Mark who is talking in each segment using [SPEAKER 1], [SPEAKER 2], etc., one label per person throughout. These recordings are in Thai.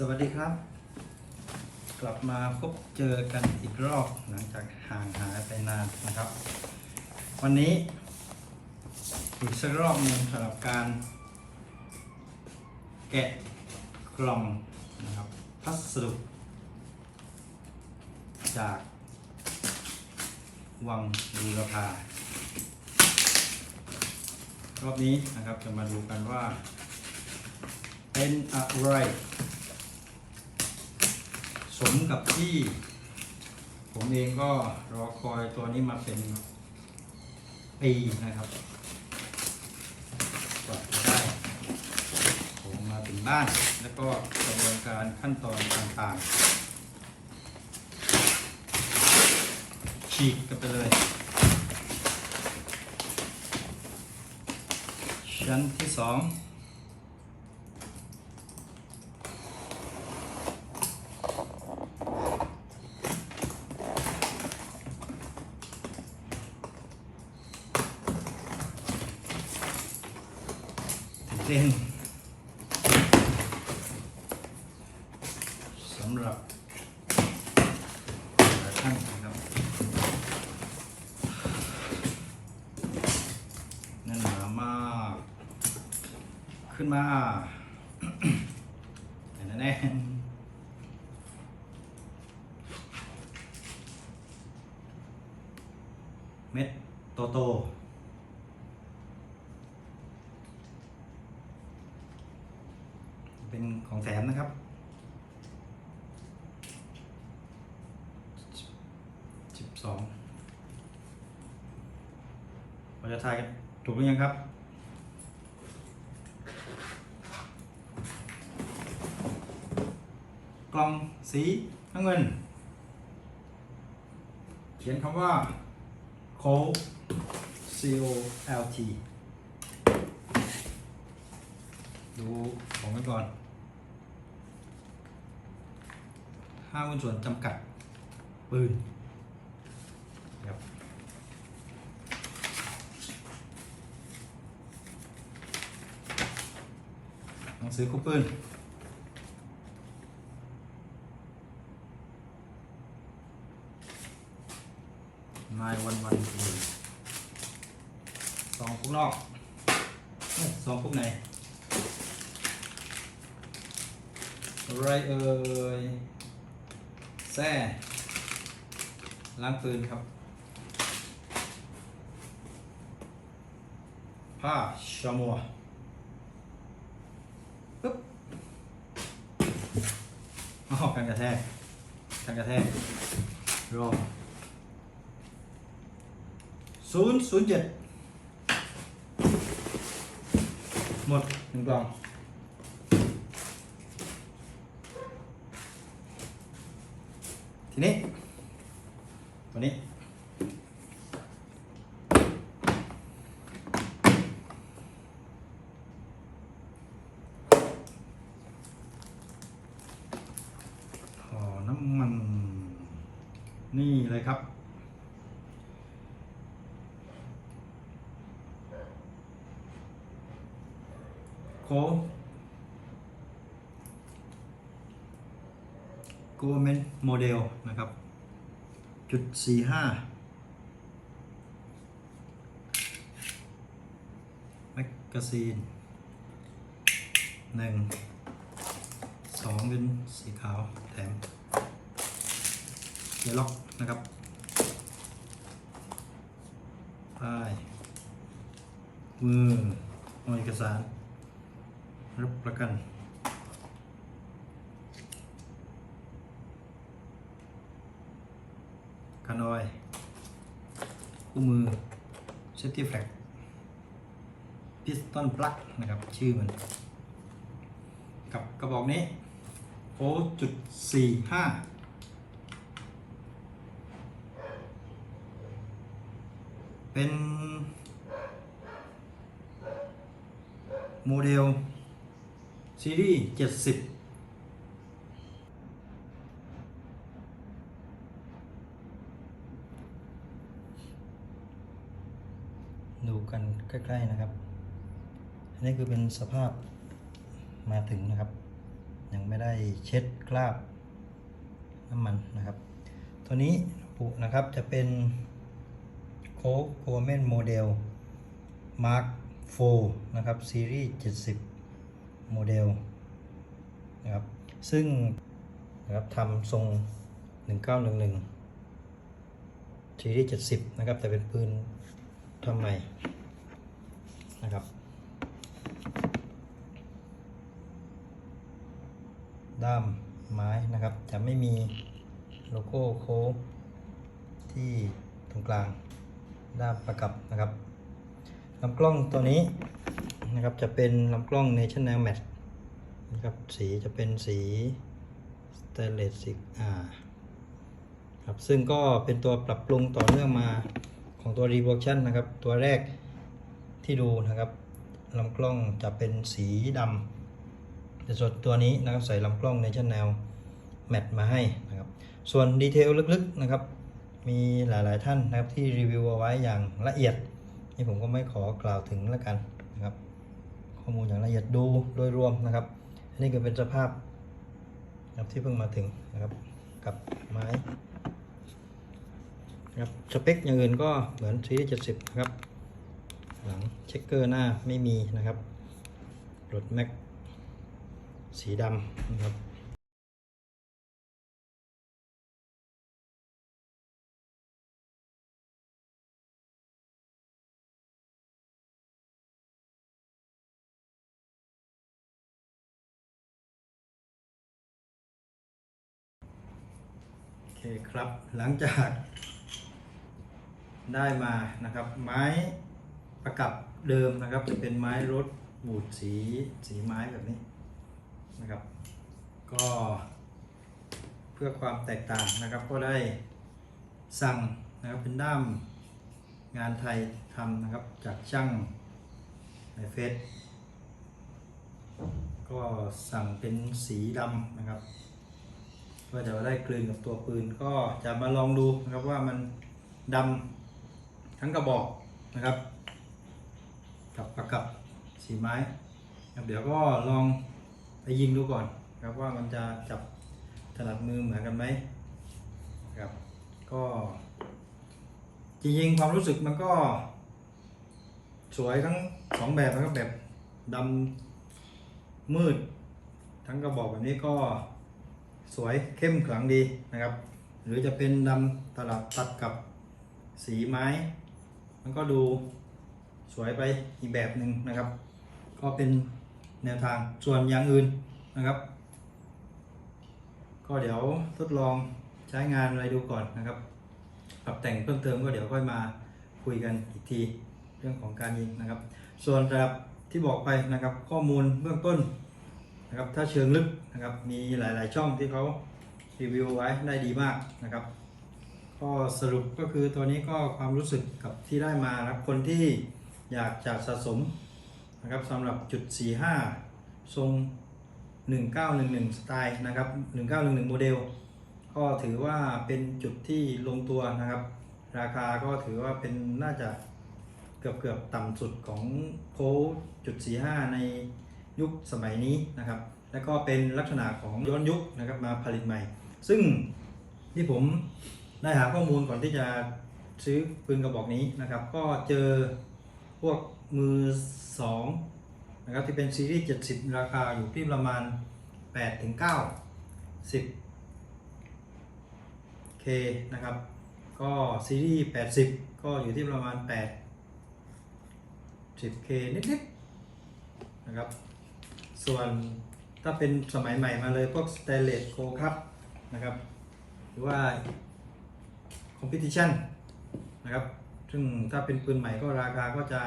[SPEAKER 1] สวัสดีครับ กลับมาพบเจอกันอีกรอบหลังจากห่างหายไปนานนะครับ วันนี้อีกสักรอบหนึ่งสำหรับการ แกะกล่องนะครับพัสดุจากวังบูรพารอบนี้นะครับจะมาดูกันว่า เป็นอะไร สมกับที่ ผมเองก็รอคอยตัวนี้มาเป็นปีนะครับกว่าจะได้ผมมาถึงบ้าน แล้วก็กระบวนการขั้นตอนต่างๆ ฉีกกันไปเลย ชั้นที่สอง ตื่นเต้นสำหรับท่านนะครับแน่นหนามาก ขึ้นมาแน่นแน่เม็ดโตโตเป็นของแถมนะครับ สองเราจะทายกันถูกหรือยังครับ กล่องสีน้ำเงิน เขียนคำว่า c o C O L T ดูของกันก่อน ห้าหุ้นส่วนจำกัด ปืนครับห นังสือคู่ปืนนายวันวันสองพวกนอกเอ้ยสองพวกในไรเอ่ยแซ่ล้างปืนครับ ผ้าชมัว ปึ๊บอ๋อกันกระแทกกันกระแทกรอศูนย์ศูนย์เจ็ดหมดหนึ่งกล่องทีนี้ตัวนี้ ห่อน้ำมัน นี่เลยครับ โค g o v e r n m e n t Model นะครับจุดสี่ห้าแมกกาซีนหนึ่งสองเป็นสีขาวแถมเกียร์ล็อกนะครับป้ายมือเอเอกสาร รับประกัน คานอยคู่มือเซฟตี้แฟลกพิสตันปลั๊กนะครับ ชื่อมัน กับกระบอกนี้โอจุดสี่ห้าเป็น โมเดล ซีรีส์เจ็ดสิบดูกันใกล้ๆนะครับ อันนี้คือเป็นสภาพมาถึงนะครับ ยังไม่ได้เช็ดคราบน้ำมันนะครับ ตัวนี้ปุนะครับจะเป็นโค้กโกเมนโมเดล Mark 4นะครับซีรีส์70 โมเดลนะครับซึ่งนะครับทำทรง 1911ซีรีส์70 นะครับ แต่เป็นปืนทำใหม่นะครับ ด้ามไม้นะครับ จะไม่มีโลโก้โค้กที่ตรงกลางด้ามประกับนะครับลำกล้องตัวนี้ นะครับจะเป็นลำกล้อง National Matte นะครับสีจะเป็นสีสเตเลสสีอ่าครับซึ่งก็เป็นตัวปรับปรุงต่อเนื่องมาของตัว Revolution นะครับ ตัวแรกที่ดูนะครับลำกล้องจะเป็นสีดำแต่ส่วนตัวนี้นะครับใส่ลำกล้องในชั้นแนวแมทมาให้นะครับส่วนดีเทลลึกๆนะครับมีหลายๆท่านนะครับที่รีวิวเอาไว้อย่างละเอียด นี่ผมก็ไม่ขอกล่าวถึงแล้วกัน ข้อมูลอย่างละเอียดดูโดยรวมนะครับ อันนี้ก็เป็นสภาพครับที่เพิ่งมาถึงนะครับกับไม้ครับสเปคอย่างอื่นก็เหมือนซีรีส์70นะครับ หลังเช็คเกอร์หน้าไม่มีนะครับรถแม็กสีดำนะครับ คครับ หลังจากได้มานะครับ ไม้ประกับเดิมนะครับ จะเป็นไม้รถบูดสีสีไม้แบบนี้นะครับ ก็เพื่อความแตกต่างนะครับ ก็ได้สั่งนะครับเป็นด้ามงานไทยทำนะครับจากช่างในเฟซก็สั่งเป็นสีดำนะครับ เพื่อจะได้กลืนกับตัวปืน ก็จะมาลองดูนะครับว่ามันดำทั้งกระบอกนะครับ กับประกับสีไม้ครับเดี๋ยวก็ลองไปยิงดูก่อนครับว่ามันจะจับถนัดมือเหมือนกันไหมครับ ก็จริงๆความรู้สึกมันก็ สวยทั้งสองแบบนะครับแบบดำมืด ทั้งกระบอกแบบนี้ก็ สวยเข้มขลังดีนะครับ หรือจะเป็นดำตลับตัดกับสีไม้ มันก็ดูสวยไปอีกแบบหนึ่งนะครับ ก็เป็นแนวทางส่วนอย่างอื่นนะครับ ก็เดี๋ยวทดลองใช้งานอะไรดูก่อนนะครับปรับแต่งเพิ่มเติมก็เดี๋ยวค่อยมาคุยกันอีกทีเรื่องของการยิงนะครับ ส่วนสำหรับที่บอกไปนะครับ ข้อมูลเบื้องต้น นะครับถ้าเชิงลึกนะครับมีหลายๆช่องที่เขารีวิวไว้ได้ดีมากนะครับก็สรุปก็คือตัวนี้ก็ความรู้สึกกับที่ได้มานะครับคนที่อยากจะสะสมนะครับสำหรับจุด 45 ทรง 1911 สไตล์นะครับ 1911 โมเดล ก็ถือว่าเป็นจุดที่ลงตัวนะครับ ราคาก็ถือว่าเป็นน่าจะเกือบเกือบๆต่ำสุดของโค้ดจุด 45 ใน ยุคสมัยนี้นะครับ แล้วก็เป็นลักษณะของย้อนยุคนะครับมาผลิตใหม่ ซึ่งที่ผมได้หาข้อมูลก่อนที่จะซื้อปืนกระบอกนี้นะครับ ก็เจอพวกมือสองนะครับที่เป็นซีรีส์ 70 ราคาอยู่ที่ประมาณ 8 ถึง 9 10 K นะครับ ก็ซีรีส์ 80 ก็อยู่ที่ประมาณ 8 10K นิดๆนะครับ ส่วนถ้าเป็นสมัยใหม่มาเลยพวก Stainless Go ครับนะครับ หรือว่า Competition นะครับ ซึ่งถ้าเป็นปืนใหม่ก็ราคาก็จะ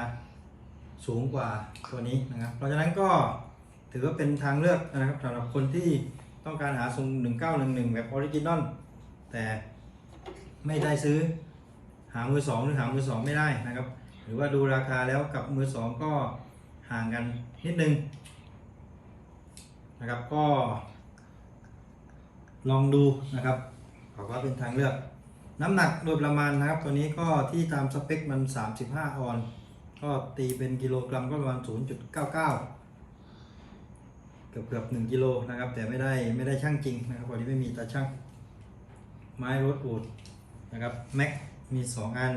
[SPEAKER 1] สูงกว่าตัวนี้นะครับ เพราะฉะนั้นก็ถือว่าเป็นทางเลือกนะครับสำหรับคนที่ต้องการหาทรง 1911 แบบออริจินอลแต่ไม่ได้ซื้อหามือสองหรือหามือสองไม่ได้นะครับ หรือว่าดูราคาแล้วกับมือสองก็ห่างกันนิดนึง นะครับก็ ลองดูนะครับขอว่าเป็นทางเลือก น้ำหนักโดยประมาณนะครับ ตัวนี้ก็ที่ตามสเปคมัน 35 ออน ก็ตีเป็นกิโลกรัมก็ประมาณ 0.99 เกือบเกือบหนึ่งกิโลนะครับ แต่ไม่ได้ไม่ได้ช่างจริงนะครับพอดีไม่มีตาช่าง ไม้รถอูดนะครับแม็กมีสองอัน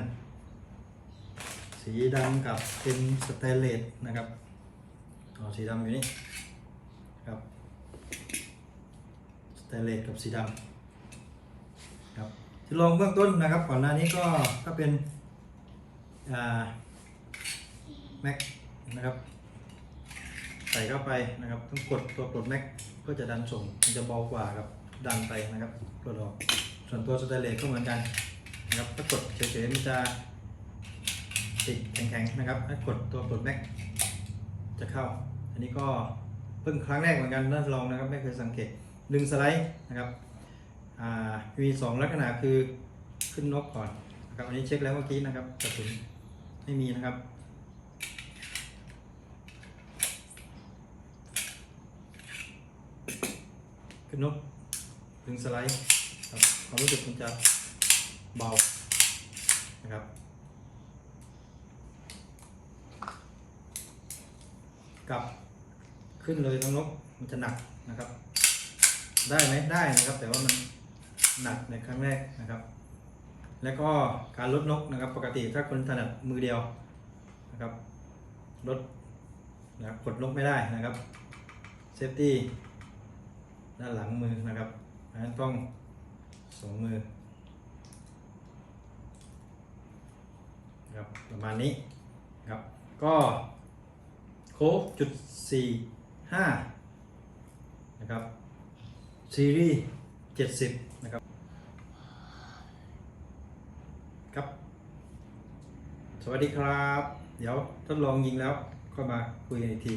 [SPEAKER 1] สีดำกับเป็นสเตนเลสนะครับอ๋อสีดำอยู่นี่ครับ ตนเลสกับสีดำครับที่ลองเบื้องต้นนะครับก่อนหน้านี้ก็ก็เป็นแม็กนะครับใส่เข้าไปนะครับต้องกดตัวปลดแม็กก็จะดันส่งมันจะเบากว่าครับดันไปนะครับปลดออกส่วนตัวสเตนเลสก็เหมือนกันนะครับถ้ากดเฉยๆมันจะติดแข็งๆนะครับถ้ากดตัวปลดแม็กจะเข้า อันนี้ก็เพิ่งครั้งแรกเหมือนกันน่าลองนะครับไม่เคยสังเกต ดึงสไลด์นะครับอ่ามีสองลักษณะคือขึ้นนกก่อนนะครับ อันนี้เช็คแล้วเมื่อกี้นะครับกระสุนไม่มีนะครับ ขึ้นนกดึงสไลด์ครับความรู้สึกมันจะเบานะครับกลับขึ้นเลยทั้งนกมันจะหนักนะครับ ได้ไหมได้นะครับ แต่ว่ามันหนักในครั้งแรกนะครับ แล้วก็การลดนกนะครับ ปกติถ้าคนถนัดมือเดียวนะครับลดนะครับกดนกไม่ได้นะครับเซฟตี้ด้านหลังมือนะครับอันนั้นต้องสองมือนะครับประมาณนี้นะครับก็โค้กจุดสี่ห้านะครับ ซีรีส์เจ็ดสิบนะครับ ครับ สวัสดีครับ เดี๋ยวทดลองยิงแล้วค่อยมาคุยกันอีกที